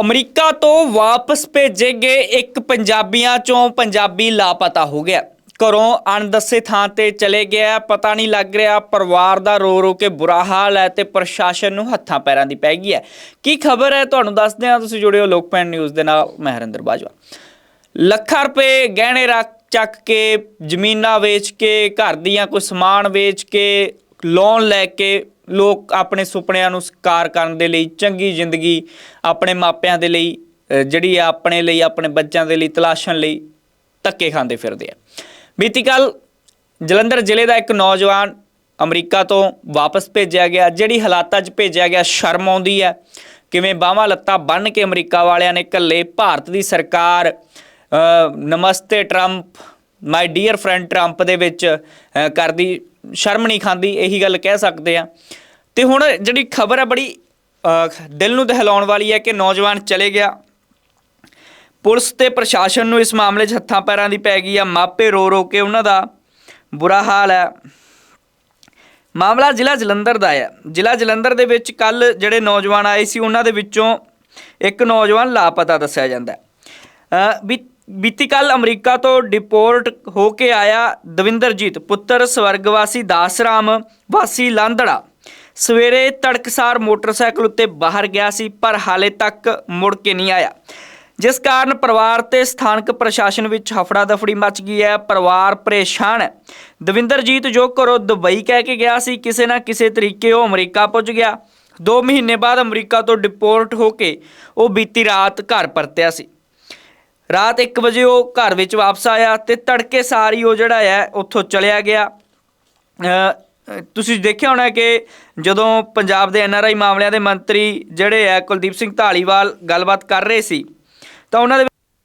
America ਤੋਂ ਵਾਪਸ ਭੇਜੇ ਗਏ ਇੱਕ ਪੰਜਾਬੀਆਂ ਚੋਂ ਪੰਜਾਬੀ ਲਾਪਤਾ ਹੋ ਗਿਆ। ਘਰੋਂ ਅਣਦੱਸੇ ਥਾਂ ਤੇ ਚਲੇ ਗਿਆ। ਪਤਾ ਨਹੀਂ ਲੱਗ ਰਿਹਾ ਪਰਿਵਾਰ ਦਾ ਰੋ ਰੋ ਕੇ ਬੁਰਾ ਹਾਲ ਹੈ ਤੇ ਪ੍ਰਸ਼ਾਸਨ ਨੂੰ ਹੱਥਾਂ ਪੈਰਾਂ ਦੀ ਪੈ ਗਈ ਹੈ। ਕੀ ਖਬਰ ਹੈ? ਤੁਹਾਨੂੰ ਦੱਸਦੇ ਹਾਂ। ਤੁਸੀਂ ਜੁੜਿਓ ਲੋਕਪੈਨ ਨਿਊਜ਼ ਦੇ ਨਾਲ। ਮਹਿਰਿੰਦਰ ਬਾਜਵਾ। ਲੱਖਾਂ ਰੁਪਏ ਗਹਿਣੇ ਰੱਖ ਚੱਕ ਕੇ ਜ਼ਮੀਨਾਂ ਵੇਚ ਕੇ, ਘਰ ਦੀਆਂ ਕੋਈ ਸਮਾਨ ਵੇਚ ਕੇ ਲੋਨ ਲੈ ਕੇ ਲੋਕ ਆਪਣੇ ਸੁਪਨਿਆਂ ਨੂੰ ਸਾਕਾਰ ਕਰਨ ਦੇ ਲਈ, ਚੰਗੀ ਜ਼ਿੰਦਗੀ ਆਪਣੇ ਮਾਪਿਆਂ ਦੇ ਲਈ ਜਿਹੜੀ ਆ ਆਪਣੇ ਲਈ, ਆਪਣੇ ਬੱਚਿਆਂ ਦੇ ਲਈ, ਤਲਾਸ਼ਣ ਲਈ ਧੱਕੇ ਖਾਂਦੇ ਫਿਰਦੇ ਆ। ਬੀਤੀ ਕੱਲ ਜਲੰਧਰ ਜ਼ਿਲ੍ਹੇ ਦਾ ਇੱਕ ਨੌਜਵਾਨ ਅਮਰੀਕਾ ਤੋਂ ਵਾਪਸ ਭੇਜਿਆ ਗਿਆ, ਜਿਹੜੀ ਹਾਲਾਤਾਂ 'ਚ ਭੇਜਿਆ ਗਿਆ, ਸ਼ਰਮ ਆਉਂਦੀ ਹੈ ਕਿਵੇਂ ਬਾਹਾਂ ਲੱਤਾਂ ਬੰਨ੍ਹ ਕੇ ਅਮਰੀਕਾ ਵਾਲਿਆਂ ਨੇ ਘੱਲੇ ਭਾਰਤ ਦੀ ਸਰਕਾਰ ਨਮਸਤੇ Trump, my dear friend Trump ਦੇ ਵਿੱਚ ਕਰਦੀ ਸ਼ਰਮ ਨਹੀਂ ਖਾਂਦੀ ਇਹੀ ਗੱਲ ਕਹਿ ਸਕਦੇ ਆ। ਤੇ ਹੁਣ ਜਿਹੜੀ ਖਬਰ ਹੈ ਬੜੀ ਅ, ਦਿਲ ਨੂੰ ਦਹਿਲਾਉਣ ਵਾਲੀ ਹੈ ਕਿ ਨੌਜਵਾਨ ਚਲੇ ਗਿਆ। ਪੁਲਿਸ ਤੇ ਪ੍ਰਸ਼ਾਸਨ ਨੂੰ ਇਸ ਮਾਮਲੇ 'ਚ ਹੱਥਾਂ ਪੈਰਾਂ ਦੀ ਪੈ ਗਈ ਆ। ਮਾਪੇ ਰੋ ਰੋ ਕੇ ਉਹਨਾਂ ਦਾ ਬੁਰਾ ਹਾਲ ਹੈ। ਮਾਮਲਾ ਜ਼ਿਲ੍ਹਾ ਜਲੰਧਰ ਦਾ ਹੈ। ਜ਼ਿਲ੍ਹਾ ਜਲੰਧਰ ਦੇ ਵਿੱਚ ਕੱਲ ਜਿਹੜੇ ਨੌਜਵਾਨ ਆਏ ਸੀ ਉਹਨਾਂ ਦੇ ਵਿੱਚੋਂ ਇੱਕ ਨੌਜਵਾਨ ਲਾਪਤਾ ਦੱਸਿਆ ਜਾਂਦਾ ਹੈ। ਵੀ ਬੀਤੀ ਕੱਲ ਅਮਰੀਕਾ ਤੋਂ ਡਿਪੋਰਟ ਹੋ ਕੇ ਆਇਆ ਦਵਿੰਦਰਜੀਤ, ਪੁੱਤਰ ਸਵਰਗਵਾਸੀ ਦਾਸਰਾਮ ਵਾਸੀ ਲਾਂਦੜਾ। ਸਵੇਰੇ ਤੜਕਸਾਰ ਮੋਟਰਸਾਈਕਲ ਉੱਤੇ ਬਾਹਰ ਗਿਆ ਸੀ, ਪਰ ਹਾਲੇ ਤੱਕ ਮੁੜ ਕੇ ਨਹੀਂ ਆਇਆ। ਜਿਸ ਕਾਰਨ ਪਰਿਵਾਰ ਤੇ ਸਥਾਨਕ ਪ੍ਰਸ਼ਾਸਨ ਵਿੱਚ ਹਫੜਾ ਦਫੜੀ ਮਚ ਗਈ ਹੈ। ਪਰਿਵਾਰ ਪਰੇਸ਼ਾਨ ਹੈ। ਦਵਿੰਦਰਜੀਤ ਜੋ ਘਰੋਂ ਦੁਬਈ ਕਹਿ ਕੇ ਗਿਆ ਸੀ, ਕਿਸੇ ਨਾ ਕਿਸੇ ਤਰੀਕੇ ਉਹ ਅਮਰੀਕਾ ਪਹੁੰਚ ਗਿਆ। 2 ਮਹੀਨੇ ਬਾਅਦ ਅਮਰੀਕਾ ਤੋਂ ਡਿਪੋਰਟ ਹੋ ਕੇ ਉਹ ਬੀਤੀ ਰਾਤ ਘਰ ਪਰਤਿਆ ਸੀ। ਰਾਤ 1 ਵਜੇ ਉਹ ਘਰ ਵਿੱਚ ਵਾਪਸ ਆਇਆ ਤੇ ਤੜਕੇ ਸਾਰ ਹੀ ਉਹ ਜਿਹੜਾ ਹੈ, ਉੱਥੋਂ ਚਲਿਆ ਗਿਆ। ਤੁਸੀਂ ਦੇਖਿਆ ਹੋਣਾ ਕਿ ਜਦੋਂ ਪੰਜਾਬ ਦੇ ਐਨਆਰਆਈ ਮਾਮਲਿਆਂ ਦੇ ਮੰਤਰੀ ਜਿਹੜੇ ਹੈ, ਕੁਲਦੀਪ ਸਿੰਘ ਢਾਲੀਵਾਲ ਗੱਲਬਾਤ ਕਰ ਰਹੇ ਸੀ, ਤਾਂ ਉਹਨਾਂ ਦੇ